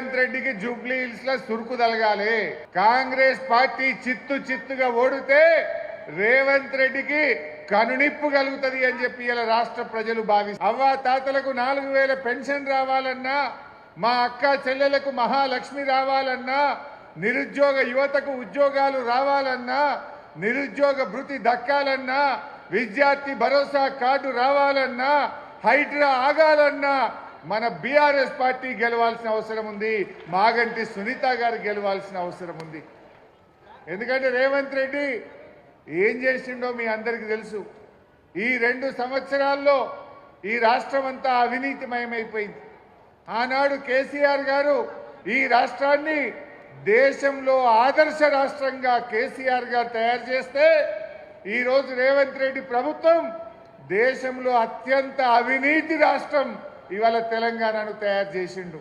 రేవంత్ రెడ్డికి జూబ్లీ హిల్స్లో సురుకు తలగాలి. కాంగ్రెస్ పార్టీ చిత్తు చిత్తుగా ఓడితే రేవంత్ రెడ్డికి కనునిప్పు కలుగుతుంది అని చెప్పి ఇలా రాష్ట్ర ప్రజలు భావిస్తారు అవ్వ తాతలకు నాలుగు వేల పెన్షన్ రావాలన్నా మా అక్క చెల్లెలకు మహాలక్ష్మి రావాలన్నా నిరుద్యోగ యువతకు ఉద్యోగాలు రావాలన్నా నిరుద్యోగ భృతి దక్కాలన్నా విద్యార్థి భరోసా కార్డు రావాలన్నా హైడ్రా ఆగాలన్నా మన బీఆర్ఎస్ పార్టీ గెలవాల్సిన అవసరం ఉంది మాగంటి సునీత గారు గెలవాల్సిన అవసరం ఉంది. ఎందుకంటే రేవంత్ రెడ్డి ఏం చేసిండో మీ అందరికీ తెలుసు. ఈ రెండు సంవత్సరాల్లో ఈ రాష్ట్రం అంతా అవినీతిమయమైపోయింది. ఆనాడు కేసీఆర్ గారు ఈ రాష్ట్రాన్ని దేశంలో ఆదర్శ రాష్ట్రంగా కేసీఆర్ గారు తయారు చేస్తే ఈరోజు రేవంత్ రెడ్డి ప్రభుత్వం దేశంలో అత్యంత అవినీతి రాష్ట్రం ఇవాళ తెలంగాణను తయారు చేసిండు.